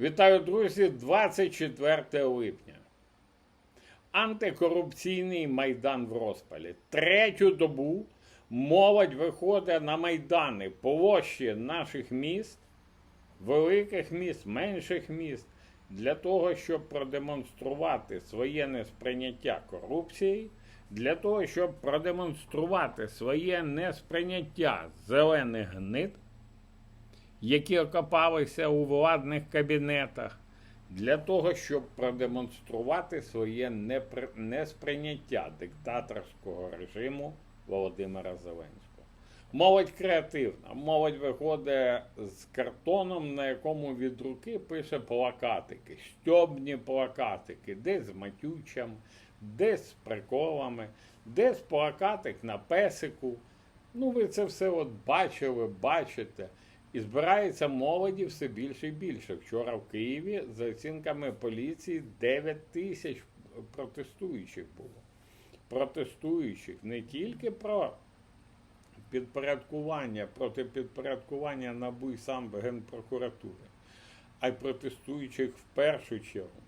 Вітаю, друзі, 24 липня. Антикорупційний майдан в розпалі. Третю добу молодь виходить на майдани, площі наших міст, великих міст, менших міст, для того, щоб продемонструвати своє несприйняття корупції, для того, щоб продемонструвати своє несприйняття зелених гнид які окопалися у владних кабінетах, для того, щоб продемонструвати своє несприйняття диктаторського режиму Володимира Зеленського. Молодь креативна, молодь виходить з картоном, на якому від руки пише плакатики, стьобні плакатики, десь з матючем, десь з приколами, десь плакатик на песику. Ну, ви це все от бачили, бачите. І збирається молоді все більше і більше. Вчора в Києві, за оцінками поліції, 9 тисяч протестуючих було. Протестуючих не тільки про підпорядкування, проти підпорядкування НАБУ і сам Генпрокуратури, а й протестуючих в першу чергу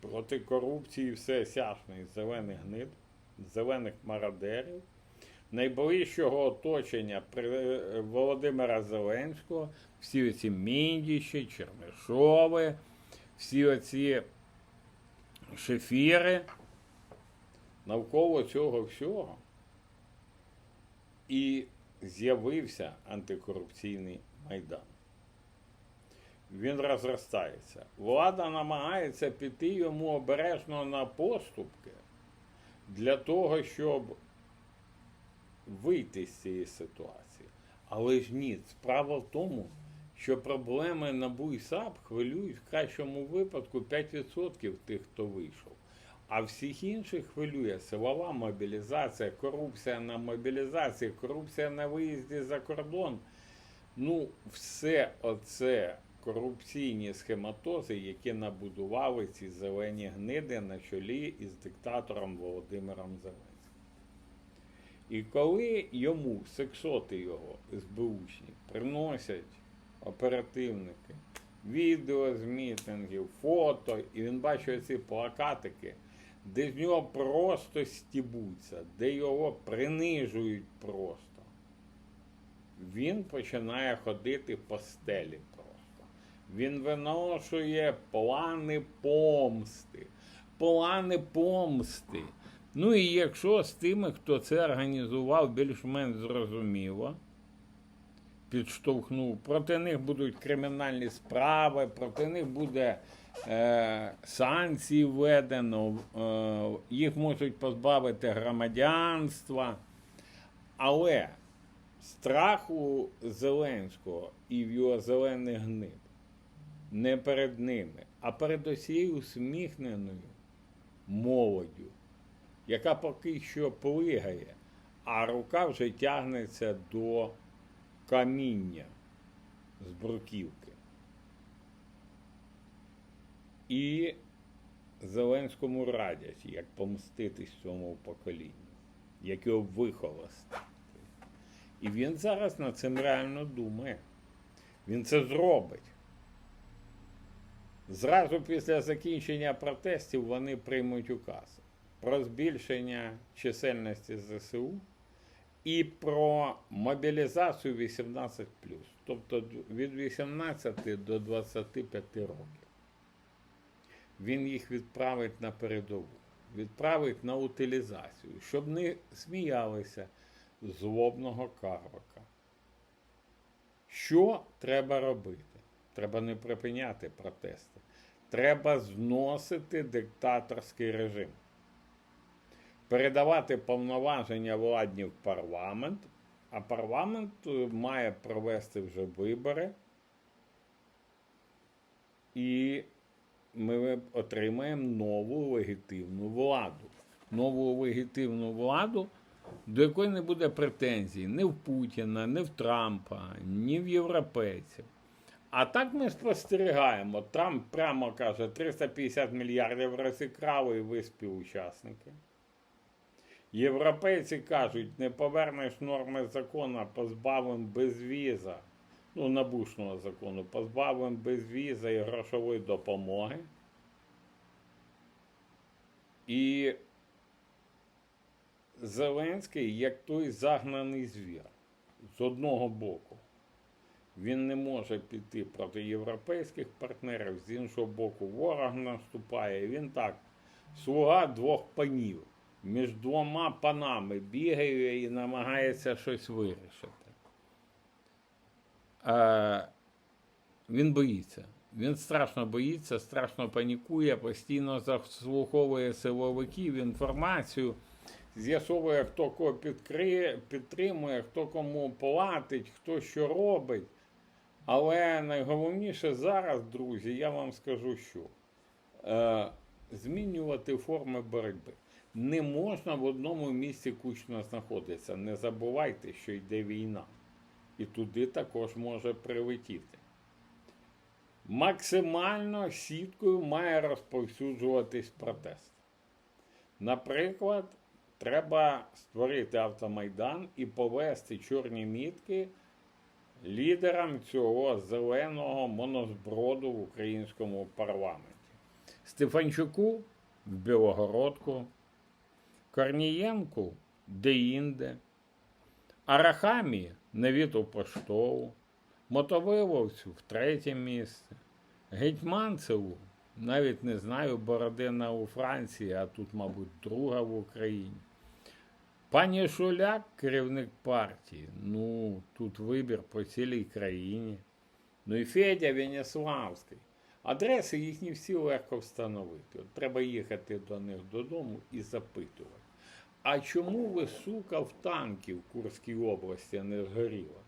проти корупції всеосяжної зелених гнид, зелених мародерів найближчого оточення Володимира Зеленського, всі оці Міндіші, Чернишови, всі оці шефіри навколо цього всього. І з'явився антикорупційний майдан. Він розростається. Влада намагається піти йому обережно на поступки для того, щоб вийти з цієї ситуації. Але ж ні, справа в тому, що проблеми НАБУ і САП хвилюють в кращому випадку 5% тих, хто вийшов. А всіх інших хвилює силова мобілізація, корупція на мобілізації, корупція на виїзді за кордон. Ну, все оце корупційні схематози, які набудували ці зелені гниди на чолі із диктатором Володимиром Зеленським. І коли йому, сексоти його, СБУшні, приносять оперативники, відео з мітингів, фото, і він бачить ці плакатики, де з нього просто стібуться, де його принижують просто, він починає ходити по стелі просто. Він виношує плани помсти. Плани помсти. Ну і якщо з тими, хто це організував, більш-менш зрозуміло, підштовхнув, проти них будуть кримінальні справи, проти них буде е, санкції введено, е, їх можуть позбавити громадянства. Але страху Зеленського і в його зелених гнид не перед ними, а перед усією усміхненою молоддю яка поки що плигає, а рука вже тягнеться до каміння з бруківки. І Зеленському радять, як помститись цьому поколінню, як його вихолости. І він зараз над цим реально думає. Він це зробить. Зразу після закінчення протестів вони приймуть указ про збільшення чисельності ЗСУ і про мобілізацію 18, тобто від 18 до 25 років. Він їх відправить на передову, відправить на утилізацію, щоб не сміялися злобного карвака. Що треба робити? Треба не припиняти протести. Треба зносити диктаторський режим передавати повноваження владні в парламент, а парламент е, має провести вже вибори, і ми отримаємо нову легітимну владу. Нову легітимну владу, до якої не буде претензій ні в Путіна, ні в Трампа, ні в європейців. А так ми спостерігаємо. Трамп прямо каже, 350 мільярдів розікрали і ви співучасники. Європейці кажуть, не повернеш норми закону, позбавимо безвіза ну, набушного закону, позбавимо безвізи і грошової допомоги. І Зеленський, як той загнаний звір, з одного боку, він не може піти проти європейських партнерів, з іншого боку, ворог наступає. Він так, слуга двох панів, між двома панами бігає і намагається щось вирішити. Е, він боїться. Він страшно боїться, страшно панікує, постійно заслуховує силовиків, інформацію, з'ясовує, хто кого підкри... підтримує, хто кому платить, хто що робить. Але найголовніше зараз, друзі, я вам скажу, що е, змінювати форми боротьби. Не можна в одному місці кучно знаходитися. Не забувайте, що йде війна. І туди також може прилетіти. Максимально сіткою має розповсюджуватись протест. Наприклад, треба створити автомайдан і повести чорні мітки лідерам цього зеленого монозброду в українському парламенті. Стефанчуку в Білогородку, Корнієнку де-інде, Арахамі на Віту Поштову, Мотовиловцю в третє місце, Гетьманцеву, навіть не знаю, Бородина у Франції, а тут, мабуть, друга в Україні. Пані Шуляк, керівник партії, ну, тут вибір по цілій країні. Ну і Федя Веніславський. Адреси їхні всі легко встановити. От треба їхати до них додому і запитувати. А чому ви, сука, в танки в Курській області не згоріла?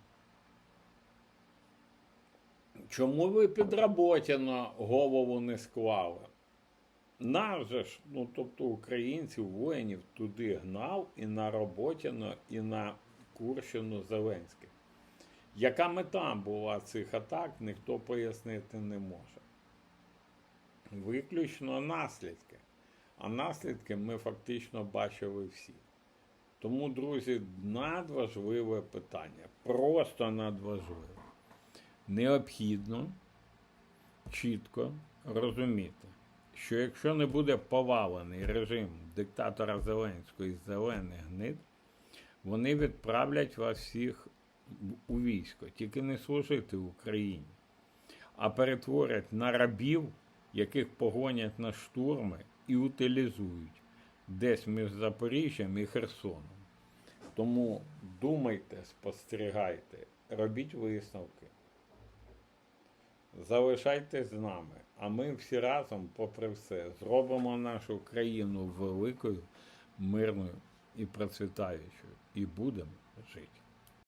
Чому ви під Роботіно голову не склали? Нас же ж, ну тобто українців, воїнів туди гнав і на Роботіно, і на Курщину Зеленський. Яка мета була цих атак, ніхто пояснити не може. Виключно наслідки. А наслідки ми фактично бачили всі. Тому, друзі, надважливе питання. Просто надважливе. Необхідно чітко розуміти, що якщо не буде повалений режим диктатора Зеленського із зелених гнид, вони відправлять вас всіх у військо, тільки не служити Україні, а перетворять на рабів, яких погонять на штурми і утилізують десь між Запоріжжям і Херсоном. Тому думайте, спостерігайте, робіть висновки. Залишайтесь з нами, а ми всі разом, попри все, зробимо нашу країну великою, мирною і процвітаючою, і будемо жити.